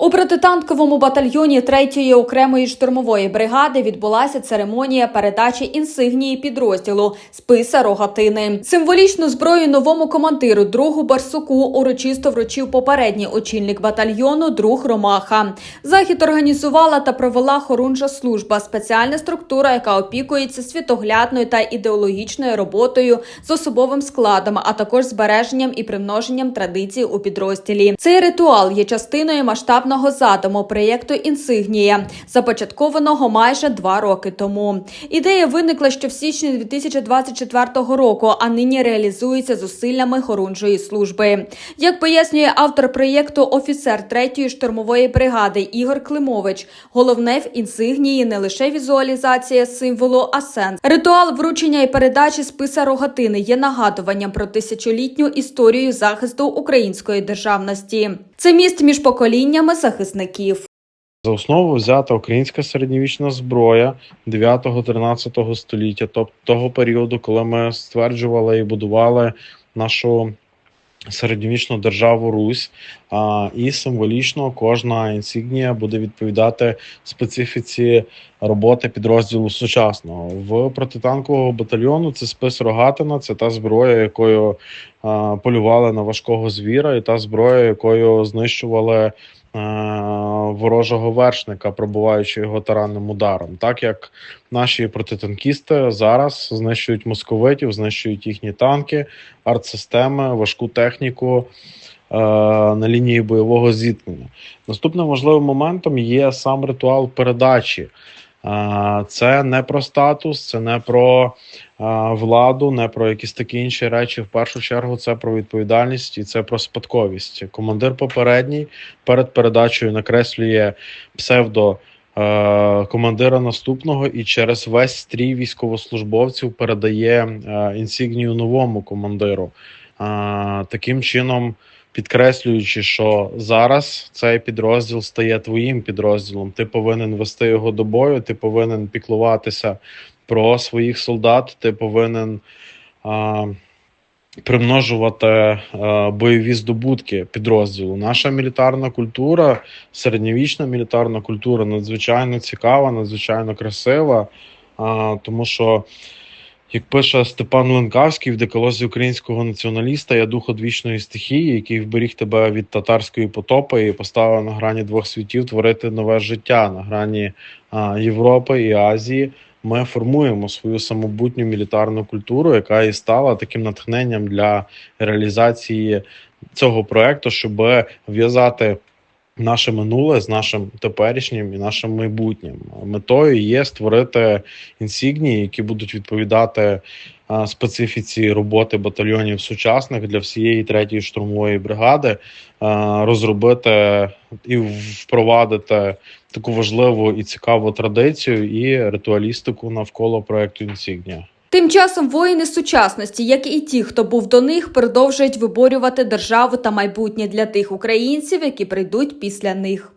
У протитанковому батальйоні 3-ї окремої штурмової бригади відбулася церемонія передачі інсигнії підрозділу списа рогатини. Символічну зброю новому командиру другу Барсуку урочисто вручив попередній очільник батальйону друг Ромаха. Захід організувала та провела хорунжа служба, спеціальна структура, яка опікується світоглядною та ідеологічною роботою з особовим складом, а також збереженням і примноженням традицій у підрозділі. Цей ритуал є частиною масштабного задуму проєкту Інсигнія, започаткованого майже два роки тому. Ідея виникла ще в січні 2024 року, а нині реалізується зусиллями хорунжої служби. Як пояснює автор проєкту, офіцер 3-ї штурмової бригади Ігор Климович, головне в інсигнії не лише візуалізація символу, а сенс. Ритуал вручення і передачі списа рогатини є нагадуванням про тисячолітню історію захисту української державності. Це міст між поколіннями захисників. За основу взята українська середньовічна зброя 9-13 століття, тобто того періоду, коли ми стверджували і будували нашу середньовічну державу Русь. А, і символічно кожна інсігнія буде відповідати специфіці роботи підрозділу сучасного. В протитанкового батальйону це спис рогатина, це та зброя, якою а, полювали на важкого звіра, і та зброя, якою знищували е, ворожого вершника, пробуваючи його таранним ударом. Так як наші протитанкісти зараз знищують московитів, знищують їхні танки, артсистеми, важку техніку е, на лінії бойового зіткнення. Наступним важливим моментом є сам ритуал передачі. Це не про статус, це не про владу, не про якісь такі інші речі. В першу чергу це про відповідальність і це про спадковість. Командир попередній перед передачею накреслює псевдо командира наступного і через весь стрій військовослужбовців передає інсігнію новому командиру. Е, таким чином. Підкреслюючи, що зараз цей підрозділ стає твоїм підрозділом, ти повинен вести його до бою, ти повинен піклуватися про своїх солдат, ти повинен примножувати а, бойові здобутки підрозділу. Наша мілітарна культура, середньовічна мілітарна культура надзвичайно цікава, надзвичайно красива, а, тому що. Як пише Степан Ленкавський в деколозі українського націоналіста, я дух одвічної стихії, який вберіг тебе від татарської потопи і поставив на грані двох світів творити нове життя на грані а, Європи і Азії. Ми формуємо свою самобутню мілітарну культуру, яка і стала таким натхненням для реалізації цього проекту, щоб в'язати наше минуле з нашим теперішнім і нашим майбутнім. Метою є створити інсігнії, які будуть відповідати специфіці роботи батальйонів сучасних для всієї третьої штурмової бригади, розробити і впровадити таку важливу і цікаву традицію і ритуалістику навколо проекту інсігнія. Тим часом воїни сучасності, як і ті, хто був до них, продовжують виборювати державу та майбутнє для тих українців, які прийдуть після них.